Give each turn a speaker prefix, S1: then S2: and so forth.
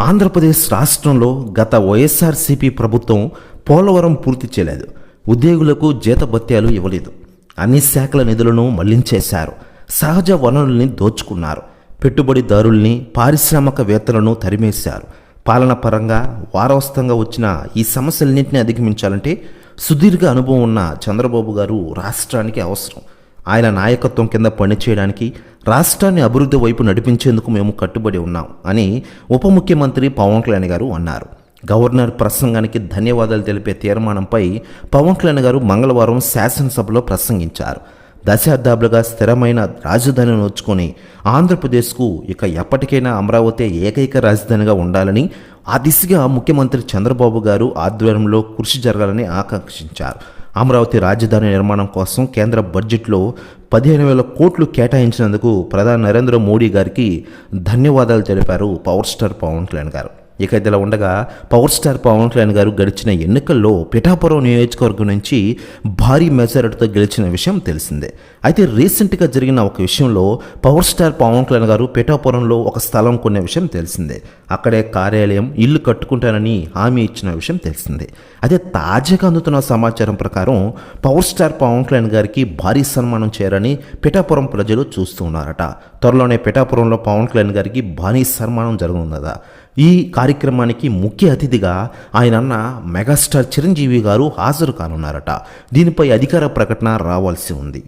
S1: ఆంధ్రప్రదేశ్ రాష్ట్రంలో గత వైఎస్ఆర్సీపీ ప్రభుత్వం పోలవరం పూర్తి చేయలేదు. ఉద్యోగులకు జీతభత్యాలు ఇవ్వలేదు. అన్ని శాఖల నిధులను మళ్ళించేశారు. సహజ వనరుల్ని దోచుకున్నారు. పెట్టుబడిదారుల్ని పారిశ్రామికవేత్తలను తరిమేశారు. పాలన పరంగా వారవస్తంగా వచ్చిన ఈ సమస్యలన్నింటినీ అధిగమించాలంటే సుదీర్ఘ అనుభవం ఉన్న చంద్రబాబు గారు రాష్ట్రానికి అవసరం. ఆయన నాయకత్వం కింద పనిచేయడానికి రాష్ట్రాన్ని అభివృద్ధి వైపు నడిపించేందుకు మేము కట్టుబడి ఉన్నాం అని ఉప ముఖ్యమంత్రి పవన్ కళ్యాణ్ గారు అన్నారు. గవర్నర్ ప్రసంగానికి ధన్యవాదాలు తెలిపే తీర్మానంపై పవన్ కళ్యాణ్ గారు మంగళవారం శాసనసభలో ప్రసంగించారు. దశాబ్దాలుగా స్థిరమైన రాజధానిని నోచుకొని ఆంధ్రప్రదేశ్కు ఇక ఎప్పటికైనా అమరావతి ఏకైక రాజధానిగా ఉండాలని ఆ దిశగా ముఖ్యమంత్రి చంద్రబాబు గారు ఆధ్వర్యంలో కృషి జరగాలని ఆకాంక్షించారు. అమరావతి రాజధాని నిర్మాణం కోసం కేంద్ర బడ్జెట్లో పదిహేను వేల కోట్లు కేటాయించినందుకు ప్రధాని నరేంద్ర మోడీ గారికి ధన్యవాదాలు తెలిపారు పవర్ స్టార్ పవన్ కళ్యాణ్ గారు. ఇక ఇదిలా ఉండగా పవర్ స్టార్ పవన్ కళ్యాణ్ గారు గడిచిన ఎన్నికల్లో పిఠాపురం నియోజకవర్గం నుంచి భారీ మెజారిటీతో గెలిచిన విషయం తెలిసిందే. అయితే రీసెంట్గా జరిగిన ఒక విషయంలో పవర్ స్టార్ పవన్ కళ్యాణ్ గారు పిఠాపురంలో ఒక స్థలం కొనే విషయం తెలిసిందే. అక్కడే కార్యాలయం ఇల్లు కట్టుకుంటానని హామీ ఇచ్చిన విషయం తెలిసిందే. అయితే తాజాగా అందుతున్న సమాచారం ప్రకారం పవర్ స్టార్ పవన్ కళ్యాణ్ గారికి భారీ సన్మానం చేయాలని పిఠాపురం ప్రజలు చూస్తున్నారట. త్వరలోనే పిఠాపురంలో పవన్ కళ్యాణ్ గారికి భారీ సన్మానం జరగనున్నదా? ఈ కార్యక్రమానికి ముఖ్య అతిథిగా ఆయన అన్న మెగాస్టార్ చిరంజీవి గారు హాజరు కానున్నారట. దీనిపై అధికార ప్రకటన రావాల్సి ఉంది.